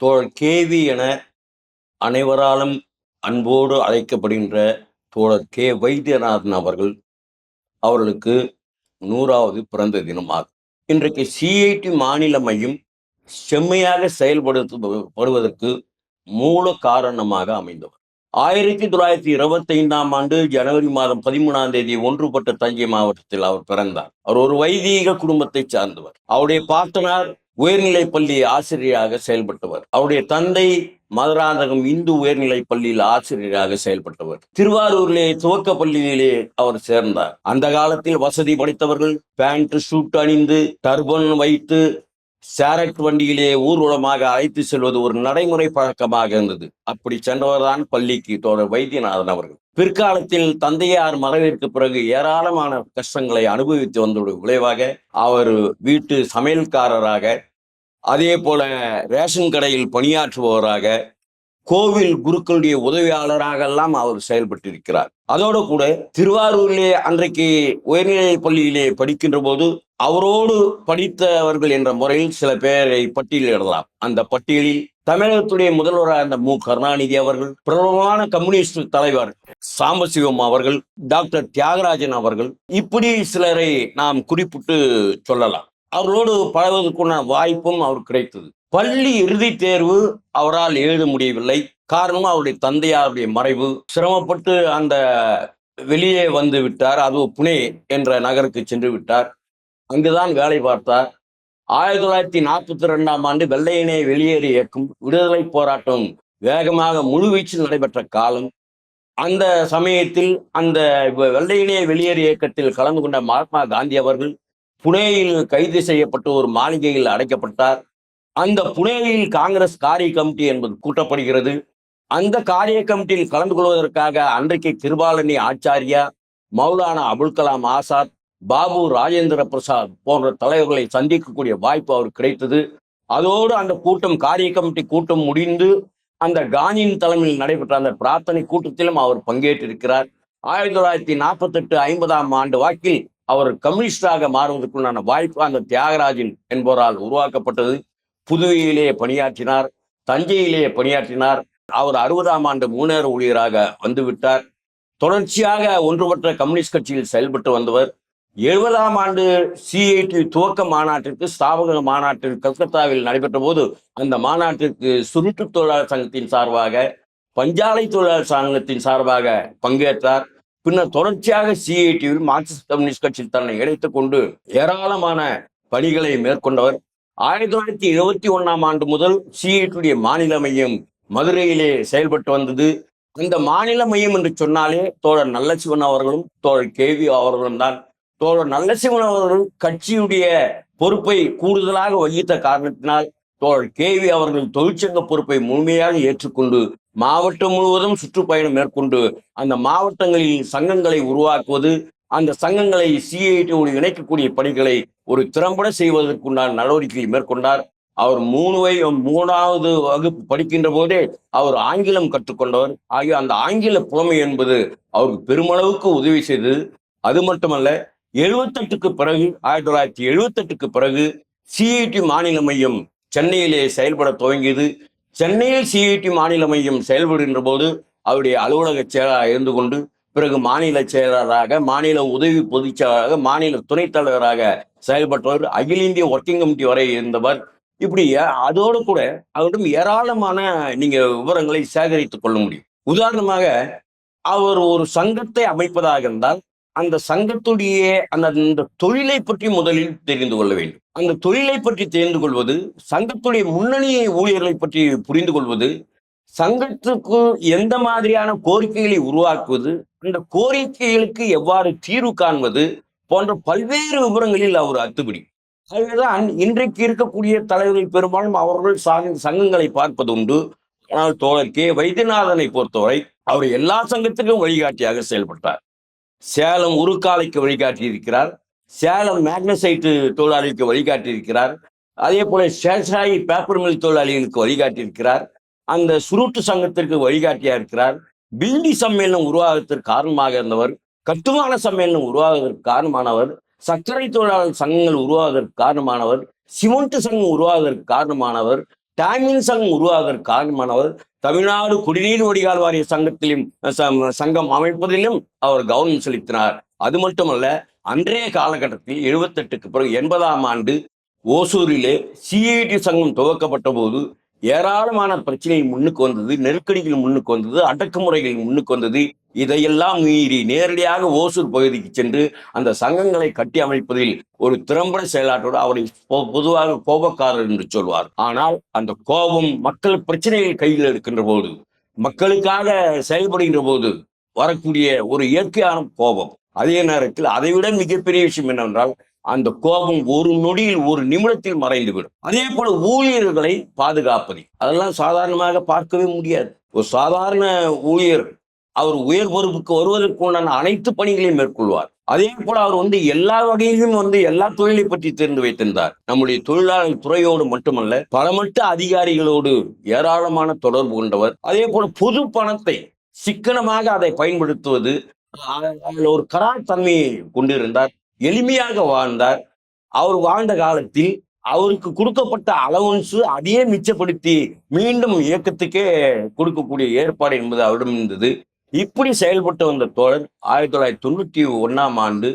தோழர் கேவி என அனைவராலும் அன்போடு அழைக்கப்படுகின்ற தோழர் கே. வைத்தியநாதன் அவர்கள் அவர்களுக்கு நூறாவது பிறந்த தினமாகும் இன்றைக்கு சிஐடி மாநில மையம் செம்மையாக செயல்படுத்தப்படுவதற்கு மூல காரணமாக அமைந்தவர். ஆயிரத்தி தொள்ளாயிரத்தி இருபத்தி ஐந்தாம் ஆண்டு ஜனவரி மாதம் பதிமூணாம் தேதி ஒன்றுபட்ட தஞ்சை மாவட்டத்தில் அவர் பிறந்தார். அவர் ஒரு வைதீக குடும்பத்தை சார்ந்தவர். அவருடைய பாட்டனார் உயர்நிலைப் பள்ளி ஆசிரியராக செயல்பட்டவர். அவருடைய தந்தை மதுராந்தகம் இந்து உயர்நிலைப் பள்ளியில் ஆசிரியராக செயல்பட்டவர். திருவாரூரிலே துவக்க பள்ளியிலே அவர் சேர்ந்தார். அந்த காலத்தில் வசதி படைத்தவர்கள் பேண்ட் ஷூட் அணிந்து டர்பன் வைத்து சேரட் வண்டியிலே ஊர்வலமாக அழைத்து செல்வது ஒரு நடைமுறை பழக்கமாக இருந்தது. அப்படி சென்றவர்தான் பள்ளிக்கு தோழர் வைத்தியநாதன் அவர்கள். பிற்காலத்தில் தந்தையார் மறைவிற்கு பிறகு ஏராளமான கஷ்டங்களை அனுபவித்து வந்தோட விளைவாக அவர் வீட்டு சமையல்காரராக அதே போல ரேஷன் கடையில் பணியாற்றுபவராக கோவில் குருக்களுடைய உதவியாளராக எல்லாம் அவர் செயல்பட்டிருக்கிறார். அதோடு கூட திருவாரூரிலே அன்றைக்கு உயர்நிலை பள்ளியிலே படிக்கின்ற போது அவரோடு படித்தவர்கள் என்ற முறையில் சில பேரை பட்டியலிடலாம் அந்த பட்டியலில் தமிழகத்துடைய முதல்வராக இருந்த மு. கருணாநிதி அவர்கள் பிரபலமான கம்யூனிஸ்ட் தலைவர் சாம்பசிவம் அவர்கள் டாக்டர் தியாகராஜன் அவர்கள் இப்படி சிலரை நாம் குறிப்பிட்டு சொல்லலாம். அவர்களோடு பழகுவதற்குண்டான வாய்ப்பும் அவர் கிடைத்தது. பள்ளி இறுதித் தேர்வு அவரால் எழுத முடியவில்லை. காரணம் அவருடைய தந்தையாருடைய மறைவு. சிரமப்பட்டு அந்த வெளியே வந்து விட்டார். அது புனே என்ற நகருக்கு சென்று விட்டார். அங்குதான் வேலை பார்த்தார். ஆயிரத்தி தொள்ளாயிரத்தி நாற்பத்தி ரெண்டாம் ஆண்டு வெள்ளையனே வெளியேறி இயக்கும் விடுதலை போராட்டம் வேகமாக முழுவீச்சில் நடைபெற்ற காலம். அந்த சமயத்தில் அந்த வெள்ளையனே வெளியேறு இயக்கத்தில் கலந்து கொண்ட மகாத்மா காந்தி அவர்கள் புனேயில் கைது செய்யப்பட்டு ஒரு மாளிகையில் அடைக்கப்பட்டார். அந்த புனேயில் காங்கிரஸ் காரிய கமிட்டி என்பது கூட்டப்படுகிறது. அந்த காரிய கமிட்டியில் கலந்து கொள்வதற்காக அன்றைக்கு கிருபாலனி ஆச்சாரியா மௌலானா அபுல் கலாம் ஆசாத் பாபு ராஜேந்திர பிரசாத் போன்ற தலைவர்களை சந்திக்கக்கூடிய வாய்ப்பு அவர் கிடைத்தது. அதோடு அந்த கூட்டம் காரிய கமிட்டி கூட்டம் முடிந்து அந்த காந்தியின் தலைமையில் நடைபெற்ற அந்த பிரார்த்தனை கூட்டத்திலும் அவர் பங்கேற்றிருக்கிறார். ஆயிரத்தி தொள்ளாயிரத்தி நாற்பத்தி எட்டு ஐம்பதாம் ஆண்டு வாக்கில் அவர் கம்யூனிஸ்டாக மாறுவதற்குண்டான வாய்ப்பு அந்த தியாகராஜன் என்பவரால் உருவாக்கப்பட்டது. புதுவையிலேயே பணியாற்றினார் தஞ்சையிலேயே பணியாற்றினார். அவர் அறுபதாம் ஆண்டு மூணேர ஊழியராக வந்துவிட்டார். தொடர்ச்சியாக ஒன்றுபட்ட கம்யூனிஸ்ட் கட்சியில் செயல்பட்டு வந்தவர். எழுபதாம் ஆண்டு சிஐடி துவக்க மாநாட்டிற்கு ஸ்தாபக மாநாட்டில் கல்கத்தாவில் நடைபெற்ற போது அந்த மாநாட்டிற்கு சுருட்டு தொழிலாளர் சங்கத்தின் சார்பாக பஞ்சாலை தொழிலாளர் சங்கத்தின் சார்பாக பங்கேற்றார். பின்னர் தொடர்ச்சியாக சிஐடியில் மார்க்சிஸ்ட் கம்யூனிஸ்ட் கட்சியில் தன்னை இணைத்துக் கொண்டு ஏராளமான பணிகளை மேற்கொண்டவர். ஆயிரத்தி தொள்ளாயிரத்தி இருபத்தி ஒன்னாம் ஆண்டு முதல் சிஐடியுடைய மாநில மையம் மதுரையிலே செயல்பட்டு வந்தது. இந்த மாநில மையம் என்று சொன்னாலே தோழர் நல்லசிவன் அவர்களும் தோழர் கேவி அவர்களும் தான். தோழர் நல்லசிவன் அவர்கள் கட்சியுடைய பொறுப்பை கூடுதலாக வகித்த காரணத்தினால் தோழர் கேவி அவர்கள் தொழிற்சங்க பொறுப்பை முழுமையாக ஏற்றுக்கொண்டு மாவட்டம் முழுவதும் சுற்றுப்பயணம் மேற்கொண்டு அந்த மாவட்டங்களில் சங்கங்களை உருவாக்குவது அந்த சங்கங்களை சிஐடியோடு இணைக்கக்கூடிய பணிகளை ஒரு திறம்பட செய்வதற்குண்டான நடவடிக்கையை மேற்கொண்டார். அவர் மூணு வய மூணாவது வகுப்பு படிக்கின்ற போதே அவர் ஆங்கிலம் கற்றுக்கொண்டவர். ஆகிய அந்த ஆங்கில புலமை என்பது அவருக்கு பெருமளவுக்கு உதவி செய்தது. அது மட்டுமல்ல எழுபத்தெட்டுக்கு பிறகு ஆயிரத்தி தொள்ளாயிரத்தி எழுபத்தெட்டுக்கு பிறகு சிஐடி மாநில மையம் சென்னையிலே செயல்பட துவங்கியது. சென்னையில் சிஐடி மாநில மையம் செயல்படுகின்ற போது அவருடைய அலுவலக செயலராக இருந்து கொண்டு பிறகு மாநில செயலராக மாநில உதவி பொதுச் செயலராக மாநில துணைத் தலைவராக செயல்பட்டவர். அகில இந்திய ஒர்க்கிங் கமிட்டி வரை இருந்தவர். இப்படி அதோடு கூட அவரிடம் ஏராளமான நீங்க விவரங்களை சேகரித்துக் கொள்ள முடியும். உதாரணமாக அவர் ஒரு சங்கத்தை அமைப்பதாக இருந்தால் அந்த சங்கத்துடைய அந்த அந்த தொழிலை பற்றி முதலில் தெரிந்து கொள்ள வேண்டும். அந்த தொழிலை பற்றி தெரிந்து கொள்வது சங்கத்துடைய முன்னணி ஊழியர்களை பற்றி புரிந்து கொள்வது சங்கத்துக்கு எந்த மாதிரியான கோரிக்கைகளை உருவாக்குவது அந்த கோரிக்கைகளுக்கு எவ்வாறு தீர்வு காண்பது போன்ற பல்வேறு விவரங்களில் அவர் அத்துப்படி அதுதான் இன்றைக்கு இருக்கக்கூடிய தலைவர்கள் பெரும்பாலும் அவர்கள் சார்ந்த சங்கங்களை பார்ப்பது உண்டு. ஆனால் தோழர் கே. வைத்தியநாதனை பொறுத்தவரை அவர் எல்லா சங்கத்துக்கும் வழிகாட்டியாக செயல்பட்டார். சேலம் உருக்காலைக்கு வழிகாட்டி இருக்கிறார் சேலம் மேக்னசைட்டு தொழிலாளிக்கு வழிகாட்டியிருக்கிறார். அதே போல சேஷாயி பேப்பர் மில் தொழிலாளிகளுக்கு வழிகாட்டி இருக்கிறார் அந்த சுருட்டு சங்கத்திற்கு வழிகாட்டியா இருக்கிறார் பில்டி சம்மேளனம் உருவாகத்திற்கு காரணமாக இருந்தவர் கட்டுமான சம்மேளனம் உருவாவதற்கு காரணமானவர் சர்க்கரை தொழிலாளர் சங்கங்கள் உருவாவதற்கு காரணமானவர் சிமெண்ட் சங்கம் உருவாவதற்கு காரணமானவர் டாமின் சங்கம் உருவாவதற்கு காரணமானவர் தமிழ்நாடு குடிநீர் வடிகால் வாரிய சங்கத்திலும் சங்கம் அமைப்பதிலும் அவர் கவனம் செலுத்தினார். அது மட்டுமல்ல அன்றைய காலகட்டத்தில் எழுபத்தெட்டுக்கு பிறகு எண்பதாம் ஆண்டு ஓசூரிலே சிஐடி சங்கம் துவக்கப்பட்ட போது ஏராளமான பிரச்சனையை முன்னுக்கு வந்தது நெருக்கடிகள் முன்னுக்கு வந்தது அடக்குமுறைகள் முன்னுக்கு வந்தது. இதையெல்லாம் மீறி நேரடியாக ஓசூர் பகுதிக்கு சென்று அந்த சங்கங்களை கட்டி அமைப்பதில் ஒரு திறம்பட செயலாற்றோடு அவரை பொதுவாக கோபக்காரர் என்று சொல்வார். ஆனால் அந்த கோபம் மக்கள் பிரச்சனைகள் கையில் எடுக்கின்ற போது மக்களுக்காக செயல்படுகின்ற போது வரக்கூடிய ஒரு இயற்கையான கோபம். அதே நேரத்தில் அதைவிட மிகப்பெரிய விஷயம் என்னவென்றால் அந்த கோபம் ஒரு நொடியில் ஒரு நிமிடத்தில் மறைந்துவிடும். அதே போல ஊழியர்களை பாதுகாப்பது அதெல்லாம் சாதாரணமாக பார்க்கவே முடியாது. ஒரு சாதாரண ஊழியர் அவர் உயர் பொறுப்புக்கு வருவதற்கு உண்டான அனைத்து பணிகளையும் மேற்கொள்வார். அதே போல அவர் வந்து எல்லா வகையிலும் வந்து எல்லா தொழிலை பற்றி தெரிந்து வைத்திருந்தார். நம்முடைய தொழிலாளர் துறையோடு மட்டுமல்ல பலமட்ட அதிகாரிகளோடு ஏராளமான தொடர்பு கொண்டவர். அதே போல பொது பணத்தை சிக்கனமாக அதை பயன்படுத்துவது அ- அதில் ஒரு கராத்தன்மையை கொண்டிருந்தார் எளிமையாக வாழ்ந்தார். அவர் வாழ்ந்த காலத்தில் அவருக்கு கொடுக்கப்பட்ட அலவன்ஸு அதையே மிச்சப்படுத்தி மீண்டும் இயக்கத்துக்கே கொடுக்கக்கூடிய ஏற்பாடு என்பது அவரிடம் இருந்தது. இப்படி செயல்பட்டு வந்த தோழர் ஆயிரத்தி தொள்ளாயிரத்தி தொண்ணூற்றி ஒண்ணாம் ஆண்டு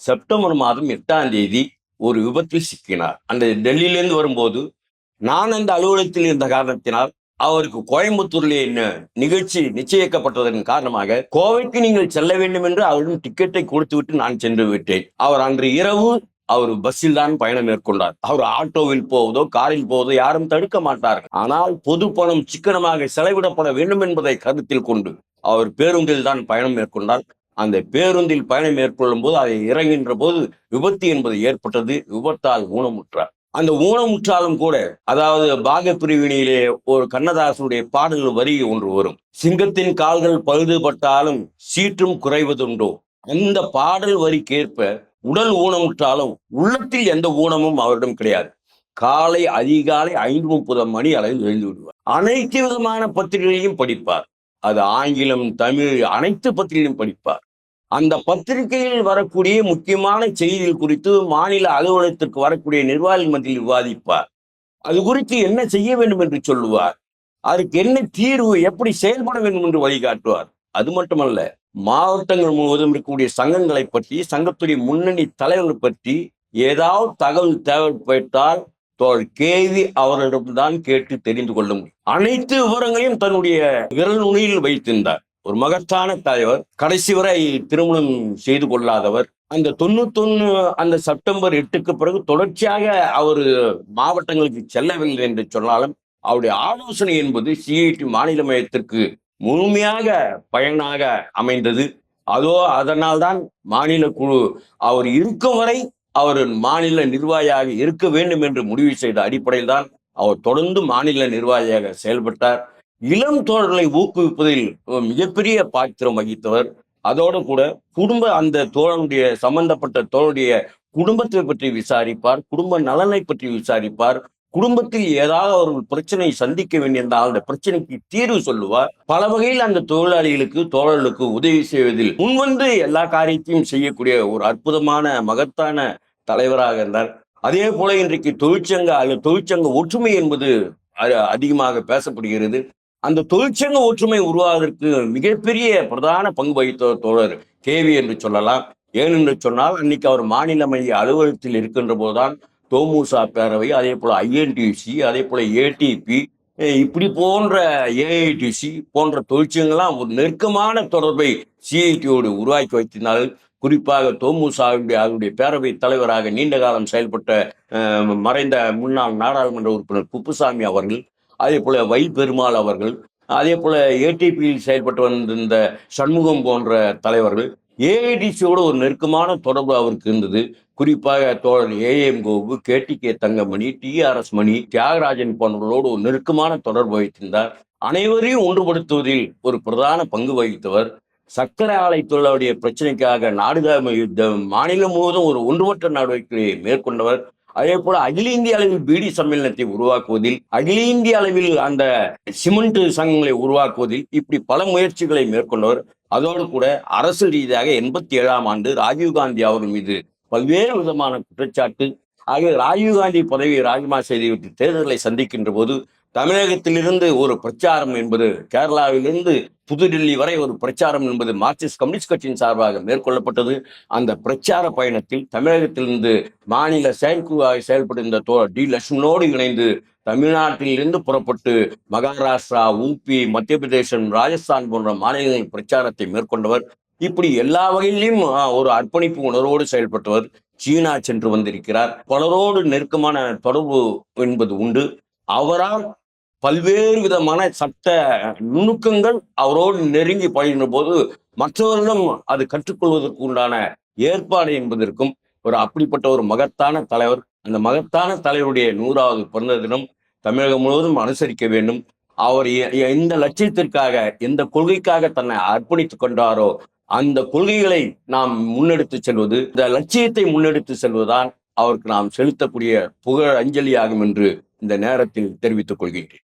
செப்டம்பர் மாதம் எட்டாம் தேதி ஒரு விபத்தில் சிக்கினார். அந்த டெல்லியிலேருந்து வரும்போது நான் அந்த அலுவலகத்தில் இருந்த காரணத்தினால் அவருக்கு கோயம்புத்தூர்ல என்ன நிகழ்ச்சி நிச்சயிக்கப்பட்டதன் காரணமாக கோவைக்கு நீங்கள் செல்ல வேண்டும் என்று அவரிடம் டிக்கெட்டை கொடுத்துவிட்டு நான் சென்று விட்டேன். அவர் அன்று இரவு அவர் பஸ்ஸில் தான் பயணம் மேற்கொண்டார். அவர் ஆட்டோவில் போவதோ காரில் போவதோ யாரும் தடுக்க மாட்டார்கள். ஆனால் பொது பணம் சிக்கனமாக செலவிடப்பட வேண்டும் என்பதை கருத்தில் கொண்டு அவர் பேருந்தில் தான் பயணம் மேற்கொண்டார். அந்த பேருந்தில் பயணம் மேற்கொள்ளும் போது அதை இறங்குகின்ற போது விபத்து என்பது ஏற்பட்டது. விபத்தால் ஊனமுற்றார். அந்த ஊனமுற்றாலும் கூட அதாவது பாக பிரிவினையிலே ஒரு கண்ணதாசனுடைய பாடல் வரி ஒன்று வரும். சிங்கத்தின் கால்கள் பழுதுபட்டாலும் சீற்றும் குறைவதுண்டோ? அந்த பாடல் வரிக்கேற்ப உடல் ஊனமுற்றாலும் உள்ளத்தில் எந்த ஊனமும் அவரிடம் கிடையாது. காலை அதிகாலை ஐந்து முப்பது மணி அளவில் எழுந்து விடுவார். அனைத்து விதமான பத்திரிகைகளையும் படிப்பார். அது ஆங்கிலம் தமிழ் அனைத்து பத்திரிகையும் படிப்பார். அந்த பத்திரிகையில் வரக்கூடிய முக்கியமான செய்திகள் குறித்து மாநில அலுவலகத்திற்கு வரக்கூடிய நிர்வாகிகள் மத்தியில் விவாதிப்பார். அது குறித்து என்ன செய்ய வேண்டும் என்று சொல்லுவார். அதுக்கு என்ன தீர்வு எப்படி செயல்பட வேண்டும் என்று வழிகாட்டுவார். அது மட்டுமல்ல மாவட்டங்கள் முழுவதும் இருக்கக்கூடிய சங்கங்களை பற்றி சங்கத்துடைய முன்னணி தலைவர்கள் பற்றி ஏதாவது தகவல் தேவைப்பட்டால் தோழர் கேவி அவரிடம்தான் கேட்டு தெரிந்து கொள்ள முடியும். அனைத்து விவரங்களையும் தன்னுடைய விரல் நுனியில் வைத்திருந்தார். ஒரு மகத்தான தலைவர். கடைசி வரை திருமணம் செய்து கொள்ளாதவர். அந்த தொண்ணூத்தொன்னு அந்த செப்டம்பர் எட்டுக்கு பிறகு தொடர்ச்சியாக அவர் மாவட்டங்களுக்கு செல்லவில்லை என்று சொன்னாலும் அவருடைய ஆலோசனை என்பது சிஐடி மாநில மையத்திற்கு முழுமையாக பயனாக அமைந்தது. அதோ அதனால்தான் மாநில குழு அவர் இருக்கும் வரை அவர் மாநில நிர்வாகியாக இருக்க வேண்டும் என்று முடிவு செய்த அடிப்படையில் தான் அவர் தொடர்ந்து மாநில நிர்வாகியாக செயல்பட்டார். இளம் தோழர்களை ஊக்குவிப்பதில் மிகப்பெரிய பாத்திரம் வகித்தவர். அதோடு கூட குடும்ப அந்த தோழனுடைய சம்பந்தப்பட்ட தோழனுடைய குடும்பத்தை பற்றி விசாரிப்பார் குடும்ப நலனை பற்றி விசாரிப்பார். குடும்பத்தில் ஏதாவது ஒரு பிரச்சனை சந்திக்க வேண்டியிருந்தால் அந்த பிரச்சனைக்கு தீர்வு சொல்லுவார். பல வகையில் அந்த தொழிலாளிகளுக்கு தோழர்களுக்கு உதவி செய்வதில் முன்வந்து எல்லா காரியத்தையும் செய்யக்கூடிய ஒரு அற்புதமான மகத்தான தலைவராக இருந்தார். அதே போல இன்றைக்கு தொழிற்சங்க அல்லது தொழிற்சங்க ஒற்றுமை என்பது அதிகமாக பேசப்படுகிறது. அந்த தொழிற்சங்க ஒற்றுமை உருவாவதற்கு மிகப்பெரிய பிரதான பங்கு வகித்த தோழர் கேவி என்று சொல்லலாம். ஏனென்று சொன்னால் அன்னைக்கு அவர் மாநில மைய அலுவலகத்தில் இருக்கின்ற போதுதான் தோமுசா பேரவை அதே போல் ஐஎன்டிசி அதே போல் ஏடிபி இப்படி போன்ற ஏஐடிசி போன்ற தொழிற்சங்கள்லாம் ஒரு நெருக்கமான தொடர்பை சிஐடியோடு உருவாக்கி வைத்திருந்தால் குறிப்பாக தோமுசாவுடைய அவருடைய பேரவை தலைவராக நீண்ட காலம் செயல்பட்ட மறைந்த முன்னாள் நாடாளுமன்ற உறுப்பினர் குப்புசாமி அவர்கள் அதே போல வை பெருமாள் அவர்கள் அதே போல ஏடிபியில் செயல்பட்டு வந்திருந்த சண்முகம் போன்ற தலைவர்கள் ஏஐடிசியோட ஒரு நெருக்கமான தொடர்பு அவருக்கு இருந்தது. குறிப்பாக தோழர் AM Gopu KTK Thangamani TRS Mani Thiyagarajan போன்றவர்களோடு ஒரு நெருக்கமான தொடர்பு வைத்திருந்தார். அனைவரையும் ஒன்றுபடுத்துவதில் ஒரு பிரதான பங்கு வகித்தவர். சர்க்கரை ஆலை தொழிலாளருடைய பிரச்சனைக்காக நாடுக மாநிலம் முழுவதும் ஒரு ஒன்றுபட்ட நடவடிக்கையை மேற்கொண்டவர். அதே போல அகில இந்திய அளவில் பீடி சம்மேளனத்தை உருவாக்குவதில் அகில இந்திய அளவில் அந்த சிமெண்ட் சங்கங்களை உருவாக்குவதில் இப்படி பல முயற்சிகளை மேற்கொண்டவர். அதோடு கூட அரசு ரீதியாக எண்பத்தி ஏழாம் ஆண்டு ராஜீவ்காந்தி அவர்கள் மீது பல்வேறு விதமான குற்றச்சாட்டு ஆக ராஜீவ்காந்தி பதவி ராஜினாமா செய்துவிட்டு தேர்தலை சந்திக்கின்ற போது தமிழகத்திலிருந்து ஒரு பிரச்சாரம் என்பது கேரளாவிலிருந்து புதுடில்லி வரை ஒரு பிரச்சாரம் என்பது மார்க்சிஸ்ட் கம்யூனிஸ்ட் கட்சியின் சார்பாக மேற்கொள்ளப்பட்டது. அந்த பிரச்சார பயணத்தில் தமிழகத்திலிருந்து மாநில செயற்குழுவாக செயல்பட்டிருந்த தோ டி லட்சுமணோடு இணைந்து தமிழ்நாட்டிலிருந்து புறப்பட்டு மகாராஷ்டிரா ஊபி மத்திய பிரதேசம் ராஜஸ்தான் போன்ற மாநிலங்களின் பிரச்சாரத்தை மேற்கொண்டவர். இப்படி எல்லா வகையிலும் ஒரு அர்ப்பணிப்பு உணர்வோடு செயல்பட்டவர். சீனா சென்று வந்திருக்கிறார். பலரோடு நெருக்கமான தொடர்பு என்பது உண்டு. அவரால் பல்வேறு விதமான சட்ட நுணுக்கங்கள் அவரோடு நெருங்கி பயின்ற போது மற்றவர்களும் அது கற்றுக்கொள்வதற்கு உண்டான ஏற்பாடு என்பதற்கும் ஒரு அப்படிப்பட்ட ஒரு மகத்தான தலைவர் அந்த மகத்தான தலைவருடைய நூறாவது பிறந்த தினம் தமிழகம் முழுவதும் அனுசரிக்க வேண்டும். அவர் எந்த லட்சியத்திற்காக எந்த கொள்கைக்காக தன்னை அர்ப்பணித்துக் கொண்டாரோ அந்த கொள்கைகளை நாம் முன்னெடுத்து செல்வது இந்த லட்சியத்தை முன்னெடுத்து செல்வதுதான் அவருக்கு நாம் செலுத்தக்கூடிய புகழ் அஞ்சலியாகும் என்று இந்த நேரத்தில் தெரிவித்துக் கொள்கின்றேன்.